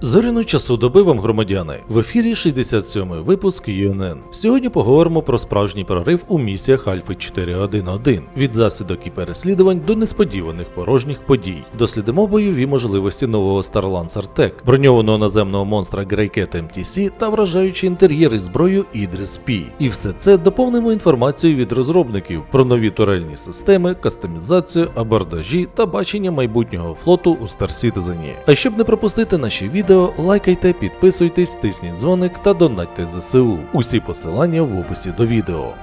Зоряну часу доби вам, громадяни, в ефірі 67-й випуск ЮНН. Сьогодні поговоримо про справжній прорив у місіях Альфи 4.1.1 від засідок і переслідувань до несподіваних порожніх подій. Дослідимо бойові можливості нового Star Lancer Tech, броньованого наземного монстра Greycat MTC та вражаючі інтер'єри зброю Idris P. І все це доповнимо інформацією від розробників про нові турельні системи, кастомізацію, абордажі та бачення майбутнього флоту у Star Citizen. А щоб не пропустити наші відео, лайкайте, підписуйтесь, тисніть дзвоник та донатьте ЗСУ. Усі посилання в описі до відео.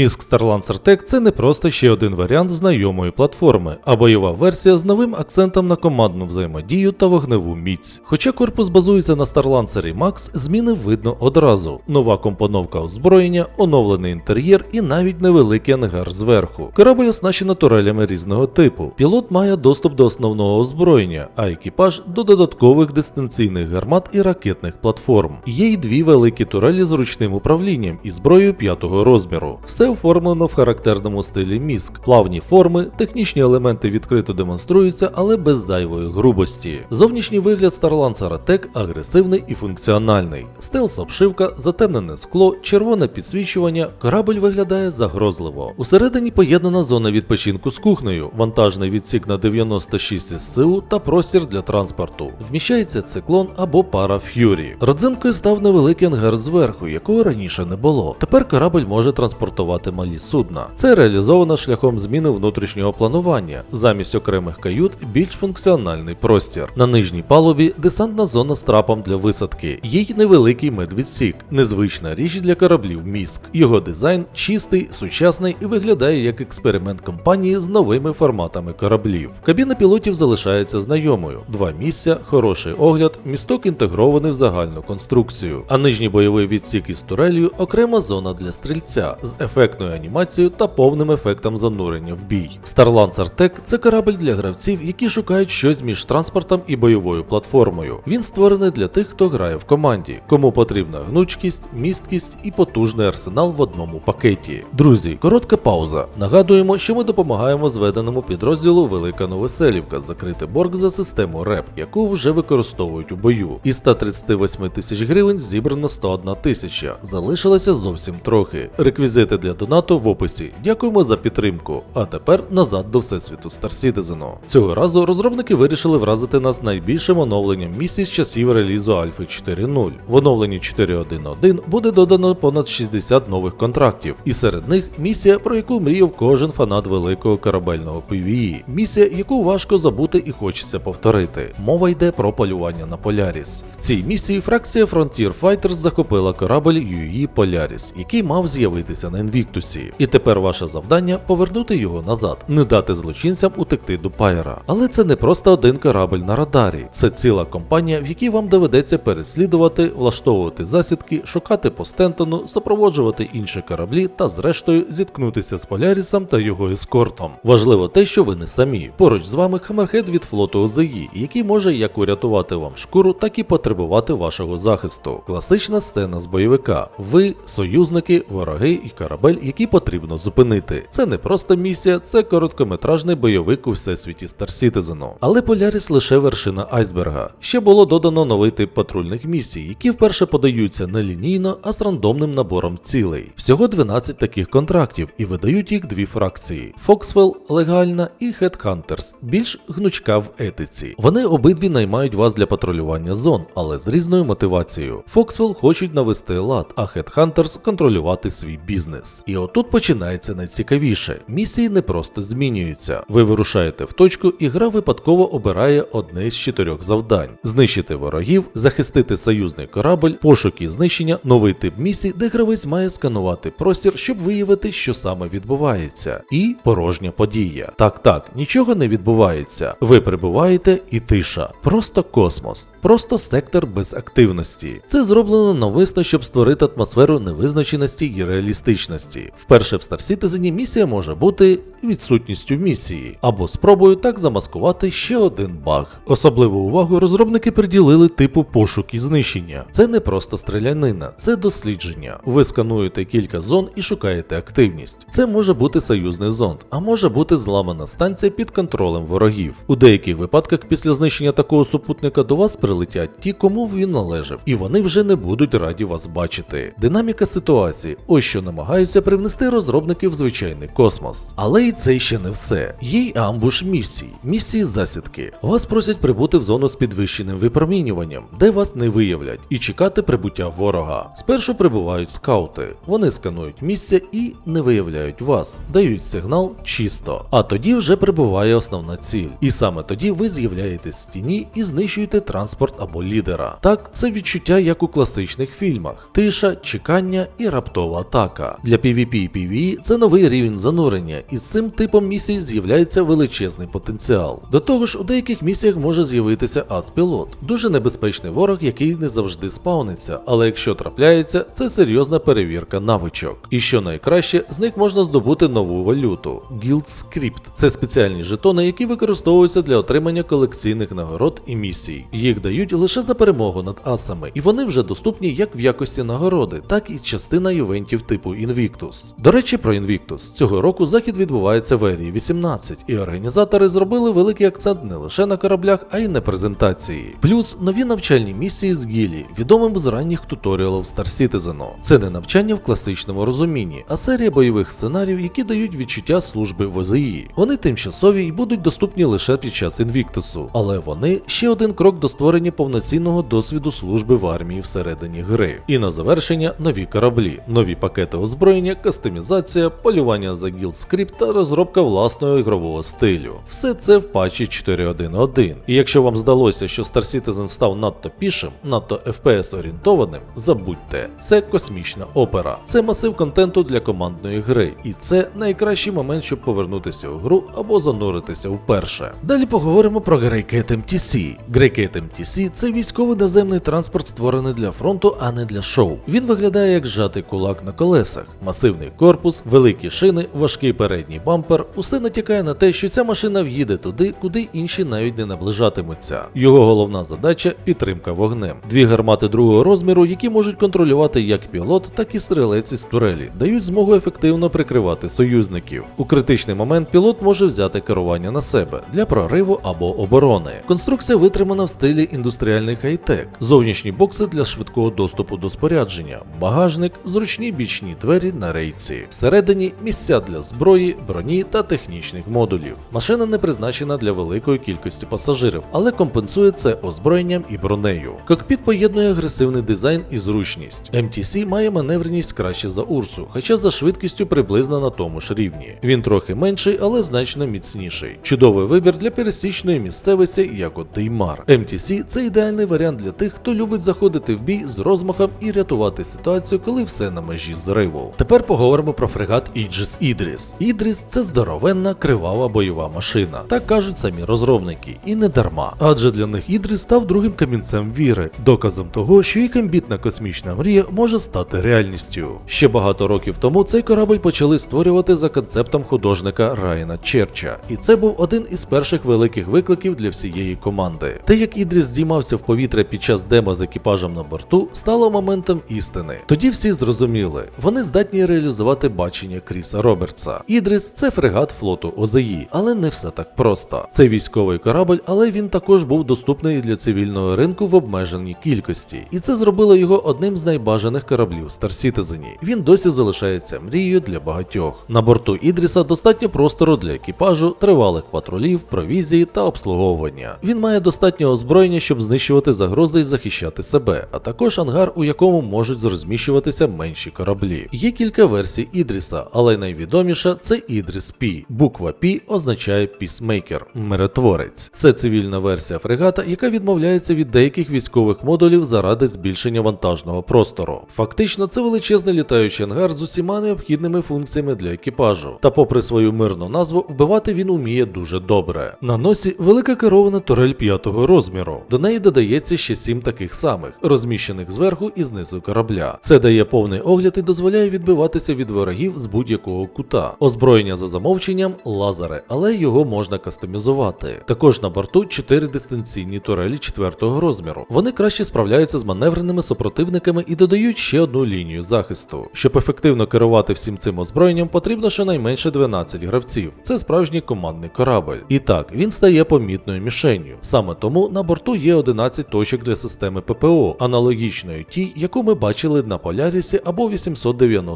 Міск Star Lancer Tech – це не просто ще один варіант знайомої платформи, а бойова версія з новим акцентом на командну взаємодію та вогневу міць. Хоча корпус базується на Star Lancer Max, зміни видно одразу: нова компоновка озброєння, оновлений інтер'єр і навіть невеликий ангар зверху. Корабль оснащено турелями різного типу. Пілот має доступ до основного озброєння, а екіпаж до додаткових дистанційних гармат і ракетних платформ. Є й дві великі турелі з ручним управлінням і зброєю п'ятого розміру. Все оформлено в характерному стилі міск. Плавні форми, технічні елементи відкрито демонструються, але без зайвої грубості. Зовнішній вигляд Star Lancer Tech агресивний і функціональний. Стелс обшивка, затемнене скло, червоне підсвічування. Корабль виглядає загрозливо. Усередині поєднана зона відпочинку з кухнею, вантажний відсік на 96 СЦУ та простір для транспорту. Вміщається циклон або пара Ф'юрі. Родзинкою став невеликий ангар зверху, якого раніше не було. Тепер корабль може транспортувати малі судна. Це реалізовано шляхом зміни внутрішнього планування. Замість окремих кают більш функціональний простір. На нижній палубі десантна зона з трапом для висадки. Є й невеликий медвідсік, незвична річ для кораблів міск. Його дизайн чистий, сучасний і виглядає як експеримент компанії з новими форматами кораблів. Кабіна пілотів залишається знайомою: два місця, хороший огляд, місток інтегрований в загальну конструкцію. А нижній бойовий відсік із турелью окрема зона для стрільця з ефектною анімацією та повним ефектом занурення в бій. Star Lancer Tech – це корабль для гравців, які шукають щось між транспортом і бойовою платформою. Він створений для тих, хто грає в команді, кому потрібна гнучкість, місткість і потужний арсенал в одному пакеті. Друзі, коротка пауза. Нагадуємо, що ми допомагаємо зведеному підрозділу Велика Новоселівка закрити борг за систему РЕП, яку вже використовують у бою. Із 138 тисяч гривень зібрано 101 тисяча. Залишилося зовсім трохи. Реквізити для донату в описі. Дякуємо за підтримку. А тепер назад до всесвіту Star Citizen. Цього разу розробники вирішили вразити нас найбільшим оновленням місій з часів релізу Альфи 4.0. В оновленні 4.1.1 буде додано понад 60 нових контрактів, і серед них місія, про яку мріяв кожен фанат великого корабельного PvE. Місія, яку важко забути і хочеться повторити. Мова йде про полювання на Поляріс. В цій місії фракція Frontier Fighters захопила корабль UE Polaris, який мав з'явитися на Інвіктусі. І тепер ваше завдання повернути його назад, не дати злочинцям утекти до Пайера. Але це не просто один корабль на радарі, це ціла компанія, в якій вам доведеться переслідувати, влаштовувати засідки, шукати по Стентону, супроводжувати інші кораблі та, зрештою, зіткнутися з Полярісом та його ескортом. Важливо те, що ви не самі. Поруч з вами хамерхед від флоту ОЗІ, який може як урятувати вам шкуру, так і потребувати вашого захисту. Класична сцена з бойовика. Ви, союзники, вороги і корабель, який потрібно зупинити. Це не просто місія, це короткометражний бойовик у всесвіті Star Citizen. Але Поляріс лише вершина айсберга. Ще було додано новий тип патрульних місій, які вперше подаються не лінійно, а з рандомним набором цілей. Всього 12 таких контрактів і видають їх дві фракції: Foxwell легальна і Headhunters, більш гнучка в етиці. Вони обидві наймають вас для патрулювання зон, але з різною мотивацією. Foxwell хочуть навести лад, а Headhunters контролювати свій бізнес. І отут починається найцікавіше. Місії не просто змінюються. Ви вирушаєте в точку, і гра випадково обирає одне з чотирьох завдань: знищити ворогів, захистити союзний корабль, пошук і знищення, новий тип місій, де гравець має сканувати простір, щоб виявити, що саме відбувається, і порожня подія. Так, так, нічого не відбувається. Ви прибуваєте і тиша. Просто космос, просто сектор без активності. Це зроблено навмисно, щоб створити атмосферу невизначеності і реалістичності. Складності. Вперше в Star Citizen місія може бути відсутністю місії, або спробою так замаскувати ще один баг. Особливу увагу розробники приділили типу пошук і знищення. Це не просто стрілянина, це дослідження. Ви скануєте кілька зон і шукаєте активність. Це може бути союзний зонд, а може бути зламана станція під контролем ворогів. У деяких випадках після знищення такого супутника до вас прилетять ті, кому він належав, і вони вже не будуть раді вас бачити. Динаміка ситуації ось що намагаються привнести розробники в звичайний космос. Але і це ще не все. Є й амбуш місій, місії засідки. Вас просять прибути в зону з підвищеним випромінюванням, де вас не виявлять, і чекати прибуття ворога. Спершу прибувають скаути. Вони сканують місця і не виявляють вас, дають сигнал чисто. А тоді вже прибуває основна ціль. І саме тоді ви з'являєтесь в стіні і знищуєте транспорт або лідера. Так, це відчуття як у класичних фільмах: тиша, чекання і раптова атака. Для PvP і PvE це новий рівень занурення, і з цим типом місій з'являється величезний потенціал. До того ж, у деяких місіях може з'явитися Ас-пілот, дуже небезпечний ворог, який не завжди спауниться, але якщо трапляється, це серйозна перевірка навичок. І що найкраще, з них можна здобути нову валюту Guild Script. Це спеціальні жетони, які використовуються для отримання колекційних нагород і місій. Їх дають лише за перемогу над асами, і вони вже доступні як в якості нагороди, так і частина івентів типу Invictus. До речі, про Invictus. Цього року захід відбувається в ерії 18, і організатори зробили великий акцент не лише на кораблях, а й на презентації. Плюс нові навчальні місії з Гілі, відомим з ранніх туторіалів Star Citizen. Це не навчання в класичному розумінні, а серія бойових сценаріїв, які дають відчуття служби в ОЗІ. Вони тимчасові і будуть доступні лише під час інвіктусу, але вони ще один крок до створення повноцінного досвіду служби в армії всередині гри. І на завершення нові кораблі, нові пакети озброєння, кастомізація, полювання за гілдскрипт та розробка власного ігрового стилю. Все це в патчі 4.1.1. І якщо вам здалося, що Star Citizen став надто пішим, надто FPS орієнтованим, забудьте, це космічна опера. Це масив контенту для командної гри, і це найкращий момент, щоб повернутися у гру або зануритися вперше. Далі поговоримо про Greycat MTC. Greycat MTC – це військовий наземний транспорт, створений для фронту, а не для шоу. Він виглядає як зжатий кулак на колесах, масивний корпус, великі шини, важкий передній бампер. Усе натякає на те, що ця машина в'їде туди, куди інші навіть не наближатимуться. Його головна задача підтримка вогнем. Дві гармати другого розміру, які можуть контролювати як пілот, так і стрілець із турелі, дають змогу ефективно прикривати союзників. У критичний момент пілот може взяти керування на себе для прориву або оборони. Конструкція витримана в стилі індустріальний хай-тек, зовнішні бокси для швидкого доступу до спорядження, багажник, зручні бічні двері на рейці. Всередині місця для зброї, броні та технічних модулів. Машина не призначена для великої кількості пасажирів, але компенсує це озброєнням і бронею. Кокпіт поєднує агресивний дизайн і зручність. MTC має маневреність краще за Урсу, хоча за швидкістю приблизно на тому ж рівні. Він трохи менший, але значно міцніший. Чудовий вибір для пересічної місцевості, як от Деймар. MTC – це ідеальний варіант для тих, хто любить заходити в бій з розмахом і рятувати ситуацію, коли все на межі зриву. Тепер поговоримо про фрегат Aegis Idris. Idris – це здоровенна кривава бойова машина, так кажуть самі розробники, і не дарма. Адже для них Idris став другим камінцем віри, доказом того, що їх амбітна космічна мрія може стати реальністю. Ще багато років тому цей корабль почали створювати за концептом художника Райана Черча, і це був один із перших великих викликів для всієї команди. Те, як Ідріс здіймався в повітря під час демо з екіпажем на борту, стало моментом істини. Тоді всі зрозуміли, вони здатні реалізувати бачення Кріса Робертса. Ідріс це фрегат флоту ОЗІ, але не все так просто. Це військовий корабль, але він також був доступний для цивільного ринку в обмеженій кількості, і це зробило його одним з найбажаних кораблів Star Citizen. Він досі залишається мрією для багатьох. На борту Ідріса достатньо простору для екіпажу, тривалих патрулів, провізії та обслуговування. Він має достатньо озброєння, щоб знищувати загрози і захищати себе, а також ангар, у якому можуть розміщуватися менші кораблі. Є кілька версій Ідріса, але найвідоміша це Ідріс Пі. Буква Пі означає Пісмейкер, миротворець. Це цивільна версія фрегата, яка відмовляється від деяких військових модулів заради збільшення вантажного простору. Фактично, це величезний літаючий ангар з усіма необхідними функціями для екіпажу. Та, попри свою мирну назву, вбивати він уміє дуже добре. На носі велика керована турель п'ятого розміру. До неї додається ще сім таких самих, розміщених зверху і знизу корабля. Це дає повний огляд і дозволяє відбивати відбиватися від ворогів з будь-якого кута. Озброєння за замовченням лазери, але його можна кастомізувати. Також на борту 4 дистанційні турелі 4-го розміру. Вони краще справляються з маневреними супротивниками і додають ще одну лінію захисту. Щоб ефективно керувати всім цим озброєнням, потрібно щонайменше 12 гравців. Це справжній командний корабль. І так, він стає помітною мішенню. Саме тому на борту є 11 точок для системи ППО, аналогічної тій, яку ми бачили на Полярісі або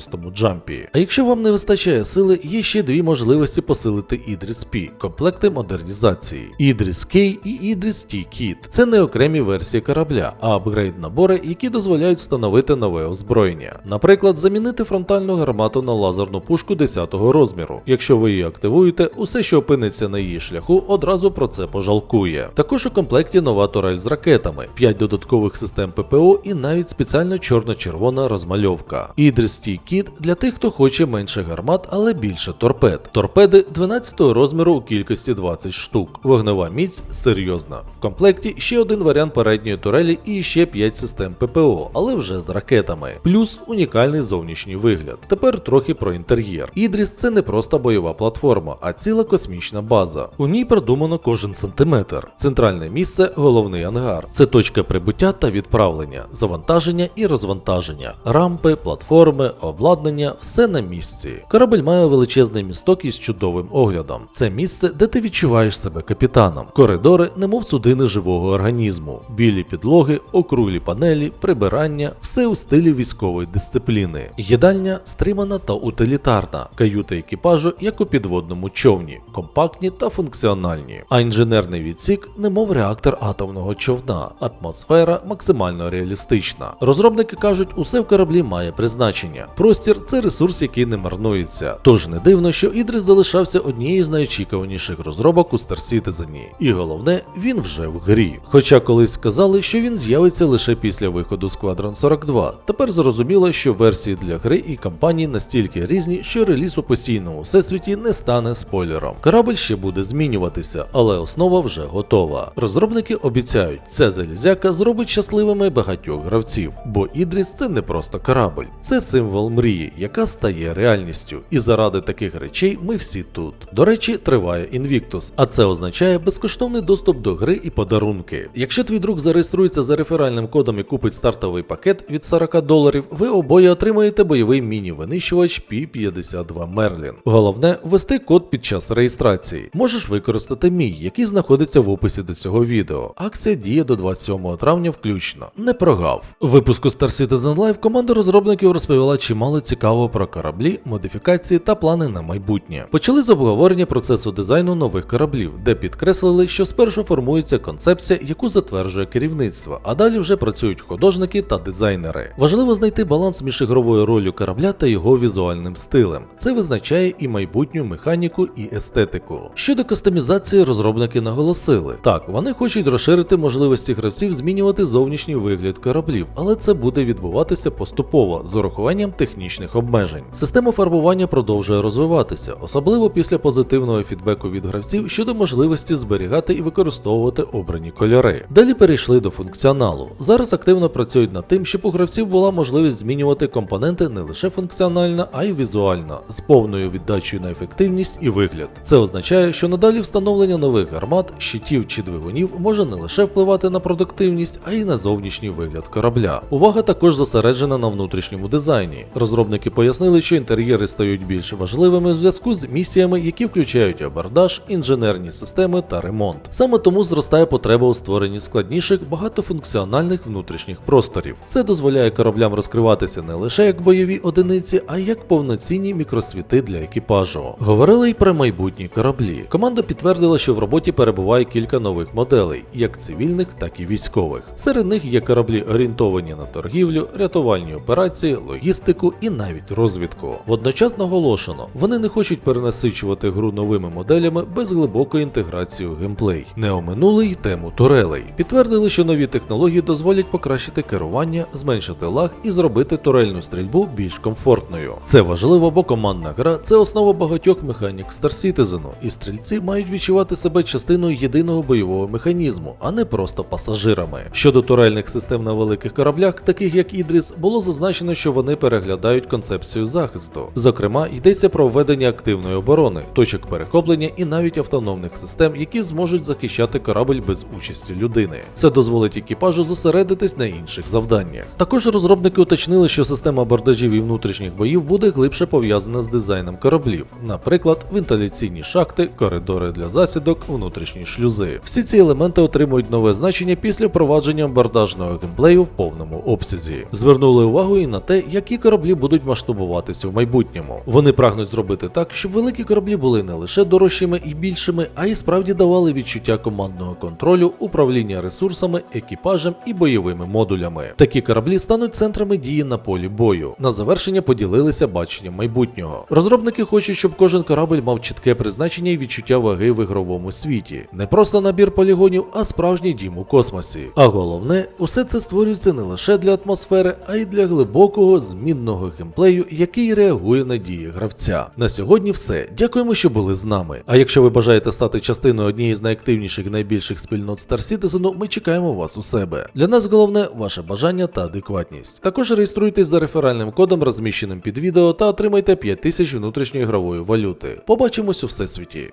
890-му джампі. А якщо вам не вистачає сили, є ще дві можливості посилити Ідріс P – комплекти модернізації: Ідріс K і Ідріс T Kit. Це не окремі версії корабля, а апгрейд набори, які дозволяють встановити нове озброєння. Наприклад, замінити фронтальну гармату на лазерну пушку 10-го розміру. Якщо ви її активуєте, усе, що опиниться на її шляху, одразу про це пожалкує. Також у комплекті нова турель з ракетами, 5 додаткових систем ППО і навіть спеціально чорно-червона розмальовка. Ідріс T Kit для тих, хто хоче менше гармат, але більше торпед. Торпеди 12-го розміру у кількості 20 штук. Вогнева міць серйозна. В комплекті ще один варіант передньої турелі і ще 5 систем ППО, але вже з ракетами. Плюс унікальний зовнішній вигляд. Тепер трохи про інтер'єр. Ідріс це не просто бойова платформа, а ціла космічна база. У ній продумано кожен сантиметр. Центральне місце головний ангар. Це точка прибуття та відправлення, завантаження і розвантаження, рампи, платформи, обладнання все на місці. Корабель має величезний місток із чудовим оглядом. Це місце, де ти відчуваєш себе капітаном. Коридори, немов судини живого організму, білі підлоги, округлі панелі, прибирання, все у стилі військової дисципліни. Їдальня стримана та утилітарна, каюта екіпажу, як у підводному човні, компактні та функціональні. А інженерний відсік, немов реактор атомного човна, атмосфера максимально реалістична. Розробники кажуть, усе в кораблі має призначення. Простір це ресурс, який не марнується. Тож не дивно, що Ідрис залишався однією з найочікуваніших розробок у Star Citizen. І головне, він вже в грі. Хоча колись сказали, що він з'явиться лише після виходу Squadron 42. Тепер зрозуміло, що версії для гри і кампаній настільки різні, що реліз у постійному всесвіті не стане спойлером. Корабль ще буде змінюватися, але основа вже готова. Розробники обіцяють, ця залізяка зробить щасливими багатьох гравців, бо Ідріс це не просто корабль, це символ мрії, яка стає реальністю. І заради таких речей ми всі тут. До речі, триває Invictus, а це означає безкоштовний доступ до гри і подарунки. Якщо твій друг зареєструється за реферальним кодом і купить стартовий пакет від 40 доларів, ви обоє отримаєте бойовий міні-винищувач P-52 Merlin. Головне ввести код під час реєстрації. Можеш використати мій, який знаходиться в описі до цього відео. Акція діє до 27 травня включно. Не прогав. Випуску Star Citizen Live команда розробників розповіла чимало цікавого про кораблі, модифікації та плани на майбутнє. Почали з обговорення процесу дизайну нових кораблів, де підкреслили, що спершу формується концепція, яку затверджує керівництво, а далі вже працюють художники та дизайнери. Важливо знайти баланс між ігровою ролью корабля та його візуальним стилем. Це визначає і майбутню механіку, і естетику. Щодо кастомізації, розробники наголосили, так вони хочуть розширити можливості гравців змінювати зовнішній вигляд кораблів, але це буде відбуватися поступово з урахуванням технічних обмежень. Система фарбування продовжує розвиватися, особливо після позитивного фідбеку від гравців щодо можливості зберігати і використовувати обрані кольори. Далі перейшли до функціоналу. Зараз активно працюють над тим, щоб у гравців була можливість змінювати компоненти не лише функціонально, а й візуально, з повною віддачею на ефективність і вигляд. Це означає, що надалі встановлення нових гармат, щитів чи двигунів може не лише впливати на продуктивність, а й на зовнішній вигляд корабля. Увага також зосереджена на внутрішньому дизайні. Розробники пояснили, що інтер'єри стають більш важливими у зв'язку з місіями, які включають абордаж, інженерні системи та ремонт. Саме тому зростає потреба у створенні складніших багатофункціональних внутрішніх просторів. Це дозволяє кораблям розкриватися не лише як бойові одиниці, а й як повноцінні мікросвіти для екіпажу. Говорили й про майбутні кораблі. Команда підтвердила, що в роботі перебуває кілька нових моделей, як цивільних, так і військових. Серед них є кораблі орієнтовані на торгівлю, рятувальні операції, логістику і навіть розвідку. Водночас наголошено, вони не хочуть перенасичувати гру новими моделями без глибокої інтеграції у геймплей. Не оминули й тему турелей. Підтвердили, що нові технології дозволять покращити керування, зменшити лаг і зробити турельну стрільбу більш комфортною. Це важливо, бо командна гра це основа багатьох механік Star Citizen, і стрільці мають відчувати себе частиною єдиного бойового механізму, а не просто пасажирами. Щодо турельних систем на великих кораблях, таких як Ідріс, було зазначено, що вони переглядають розглядають концепцію захисту. Зокрема, йдеться про введення активної оборони, точок перехоплення і навіть автономних систем, які зможуть захищати корабль без участі людини. Це дозволить екіпажу зосередитись на інших завданнях. Також розробники уточнили, що система абордажів і внутрішніх боїв буде глибше пов'язана з дизайном кораблів, наприклад, вентиляційні шахти, коридори для засідок, внутрішні шлюзи. Всі ці елементи отримують нове значення після впровадження абордажного геймплею в повному обсязі. Звернули увагу і на те, які кораблі будуть масштабуватися в майбутньому. Вони прагнуть зробити так, щоб великі кораблі були не лише дорожчими і більшими, а й справді давали відчуття командного контролю, управління ресурсами, екіпажем і бойовими модулями. Такі кораблі стануть центрами дії на полі бою. На завершення поділилися баченням майбутнього. Розробники хочуть, щоб кожен корабль мав чітке призначення і відчуття ваги в ігровому світі. Не просто набір полігонів, а справжній дім у космосі. А головне, усе це створюється не лише для атмосфери, а й для глибокого змінного геймплею, який реагує на дії гравця. На сьогодні все. Дякуємо, що були з нами. А якщо ви бажаєте стати частиною однієї з найактивніших і найбільших спільнот Star Citizen, ми чекаємо вас у себе. Для нас головне ваше бажання та адекватність. Також реєструйтесь за реферальним кодом, розміщеним під відео, та отримайте 5000 внутрішньої ігрової валюти. Побачимось у всесвіті.